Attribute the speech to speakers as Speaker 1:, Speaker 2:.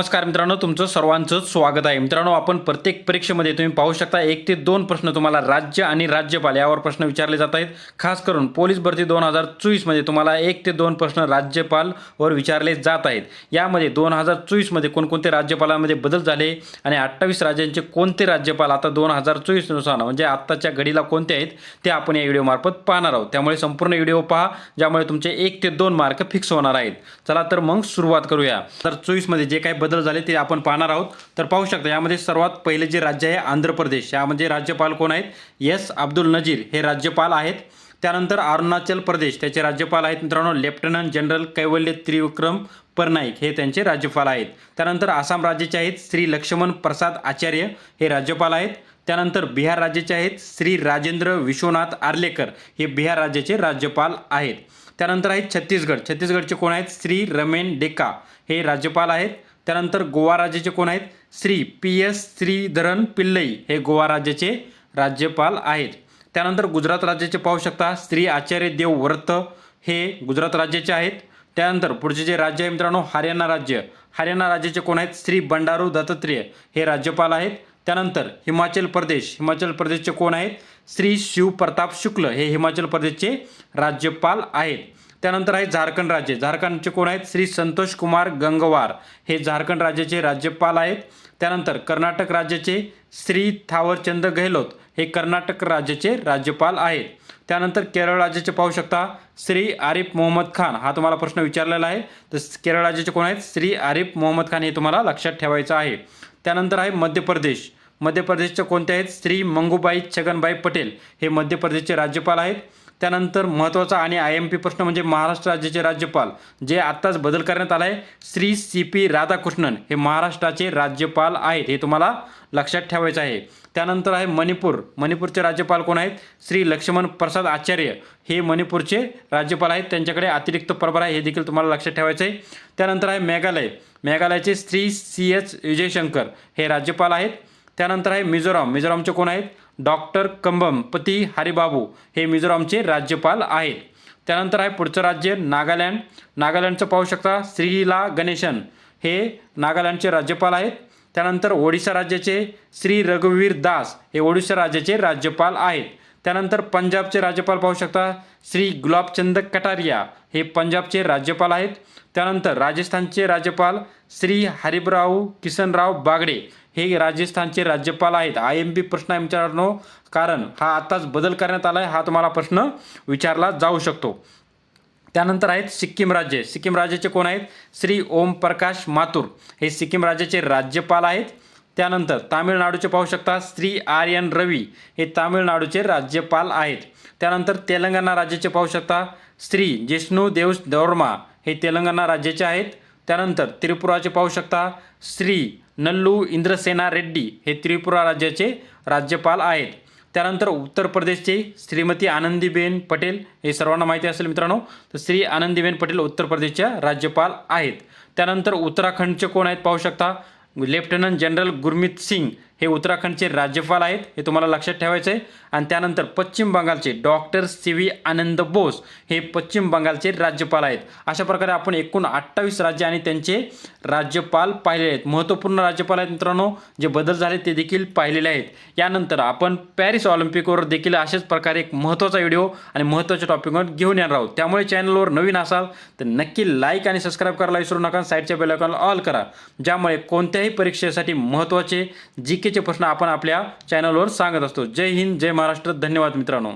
Speaker 1: नमस्कार मित्रांनो तुमचं सर्वांचं स्वागत आहे. मित्रांनो आपण प्रत्येक परीक्षेमध्ये तुम्ही पाहू शकता एक ते दोन प्रश्न तुम्हाला राज्य आणि राज्यपाल यावर प्रश्न विचारले जात आहेत. खास करून पोलीस भरती दोन हजार चोवीसमध्ये तुम्हाला एक ते दोन प्रश्न राज्यपालवर विचारले जात आहेत. यामध्ये दोन हजार चोवीसमध्ये कोणकोणते राज्यपालामध्ये बदल झाले आणि अठ्ठावीस राज्यांचे कोणते राज्यपाल आता दोन हजार चोवीसनुसार म्हणजे आत्ताच्या घडीला कोणते आहेत ते आपण या व्हिडिओमार्फत पाहणार आहोत. त्यामुळे संपूर्ण व्हिडिओ पहा ज्यामुळे तुमचे एक ते दोन मार्क फिक्स होणार आहेत. चला तर मग सुरुवात करूया. तर चोवीसमध्ये जे काही बदल झाले ते आपण पाहणार आहोत. तर पाहू शकता यामध्ये सर्वात पहिले जे राज्य आहे आंध्र प्रदेश. यामध्ये राज्यपाल कोण आहेत? एस. अब्दुल नजीर हे राज्यपाल आहेत. त्यानंतर अरुणाचल प्रदेश त्याचे राज्यपाल आहेत मित्रांनो लेफ्टनंट जनरल कैवल्य त्रिविक्रम परनाईक हे त्यांचे राज्यपाल आहेत. त्यानंतर आसाम राज्याचे आहेत श्री लक्ष्मण प्रसाद आचार्य हे राज्यपाल आहेत. त्यानंतर बिहार राज्याचे आहेत श्री राजेंद्र विश्वनाथ आर्लेकर हे बिहार राज्याचे राज्यपाल आहेत. त्यानंतर आहेत छत्तीसगड. छत्तीसगडचे कोण आहेत? श्री रमेन डेका हे राज्यपाल आहेत. त्यानंतर गोवा राज्याचे कोण आहेत? श्री पी एस श्रीधरन पिल्लई हे गोवा राज्याचे राज्यपाल आहेत. त्यानंतर गुजरात राज्याचे पाहू शकता श्री आचार्य देव व्रत हे गुजरात राज्याचे आहेत. त्यानंतर पुढचे जे राज्य आहे मित्रांनो हरियाणा राज्य. हरियाणा राज्याचे कोण आहेत? श्री बंडारू दत्तात्रेय हे राज्यपाल आहेत. त्यानंतर हिमाचल प्रदेश हिमाचल प्रदेशचे कोण आहेत? श्री शिवप्रताप शुक्ल हे हिमाचल प्रदेशचे राज्यपाल आहेत. त्यानंतर आहे झारखंड राज्य. झारखंडचे कोण आहेत? श्री संतोष कुमार गंगवार हे झारखंड राज्याचे राज्यपाल आहेत. त्यानंतर कर्नाटक राज्याचे श्री थावरचंद गेहलोत हे कर्नाटक राज्याचे राज्यपाल आहेत. त्यानंतर केरळ राज्याचे पाहू शकता श्री आरिफ मोहम्मद खान. हा तुम्हाला प्रश्न विचारलेला आहे. तर केरळ राज्याचे कोण आहेत? श्री आरिफ मोहम्मद खान हे तुम्हाला लक्षात ठेवायचं आहे. त्यानंतर आहे मध्य प्रदेश. मध्य प्रदेशच्या कोणत्या आहेत? श्री मंगूबाई छगनबाई पटेल हे मध्य प्रदेशचे राज्यपाल आहेत. त्यानंतर महत्त्वाचा आणि आय एम पी प्रश्न म्हणजे महाराष्ट्र राज्याचे राज्यपाल जे आत्ताच बदल करण्यात आला आहे श्री सी पी राधाकृष्णन हे महाराष्ट्राचे राज्यपाल आहेत हे तुम्हाला लक्षात ठेवायचं आहे. त्यानंतर आहे मणिपूर. मणिपूरचे राज्यपाल कोण आहेत? श्री लक्ष्मण प्रसाद आचार्य हे मणिपूरचे राज्यपाल आहेत. त्यांच्याकडे अतिरिक्त प्रभार आहे हे देखील तुम्हाला लक्षात ठेवायचं आहे. त्यानंतर आहे मेघालय. मेघालयचे श्री सी एच विजयशंकर हे राज्यपाल आहेत. त्यानंतर आहे मिझोराम. मिझोरामचे कोण आहेत? डॉक्टर कंबम पती हरिबाबू. हे मिझोरामचे राज्यपाल आहेत. त्यानंतर आहे पुढचं राज्य नागालँड. नागालँडचं पाहू शकता श्रीला गणेशन. हे नागालँडचे राज्यपाल आहेत. त्यानंतर ओडिशा राज्याचे श्री रघुवीर दास हे ओडिशा राज्याचे राज्यपाल आहेत. त्यानंतर पंजाबचे राज्यपाल पाहू शकता श्री गुलाबचंद कटारिया हे पंजाबचे राज्यपाल आहेत. त्यानंतर राजस्थानचे राज्यपाल श्री हरिबराव किसनराव बागडे हे राजस्थानचे राज्यपाल आहेत. आय एम पी प्रश्न आहे मित्रांनो कारण हा आताच बदल करण्यात आला आहे हा तुम्हाला प्रश्न विचारला जाऊ शकतो. त्यानंतर आहेत सिक्कीम राज्य. सिक्कीम राज्याचे कोण आहेत? श्री ओम प्रकाश माथुर. हे सिक्कीम राज्याचे राज्यपाल आहेत. त्यानंतर तामिळनाडूचे पाहू शकता. श्री आर एन रवी हे तामिळनाडूचे राज्यपाल आहेत. त्यानंतर तेलंगणा राज्याचे पाहू शकता. श्री जिष्णू देव दौर्मा हे तेलंगणा राज्याचे आहेत. त्यानंतर त्रिपुराचे पाहू शकता श्री नल्लू इंद्रसेना रेड्डी हे त्रिपुरा राज्याचे राज्यपाल आहेत. त्यानंतर उत्तर प्रदेशचे श्रीमती आनंदीबेन पटेल हे सर्वांना माहिती असेल मित्रांनो तर श्री आनंदीबेन पटेल उत्तर प्रदेशच्या राज्यपाल आहेत. त्यानंतर उत्तराखंडचे कोण आहेत पाहू शकता? लेफ्टनंट जनरल गुरमीत सिंग हे उत्तराखंडचे राज्यपाल आहेत हे तुम्हाला लक्षात ठेवायचं आहे आणि त्यानंतर पश्चिम बंगालचे doctor C V Ananda Bose हे पश्चिम बंगालचे राज्यपाल आहेत. अशा प्रकारे आपण एकूण अठ्ठावीस राज्य आणि त्यांचे राज्यपाल पाहिले आहेत. महत्त्वपूर्ण राज्यपाल आहेत मित्रांनो जे बदल झाले ते देखील पाहिलेले आहेत. यानंतर आपण पॅरिस ऑलिम्पिकवर देखील अशाच प्रकारे एक महत्त्वाचा व्हिडिओ आणि महत्त्वाच्या टॉपिकवर घेऊन येणार आहोत. त्यामुळे चॅनलवर नवीन असाल तर नक्की लाईक आणि सबस्क्राईब करायला विसरू नका साईडच्या बेलायकॉनला ऑल करा. ज्यामुळे कोणत्याही परीक्षेसाठी महत्त्वाचे जी के केचे प्रश्न आपण आपल्या चॅनलवर सांगत असतो. जय हिंद जय महाराष्ट्र. धन्यवाद मित्रांनो.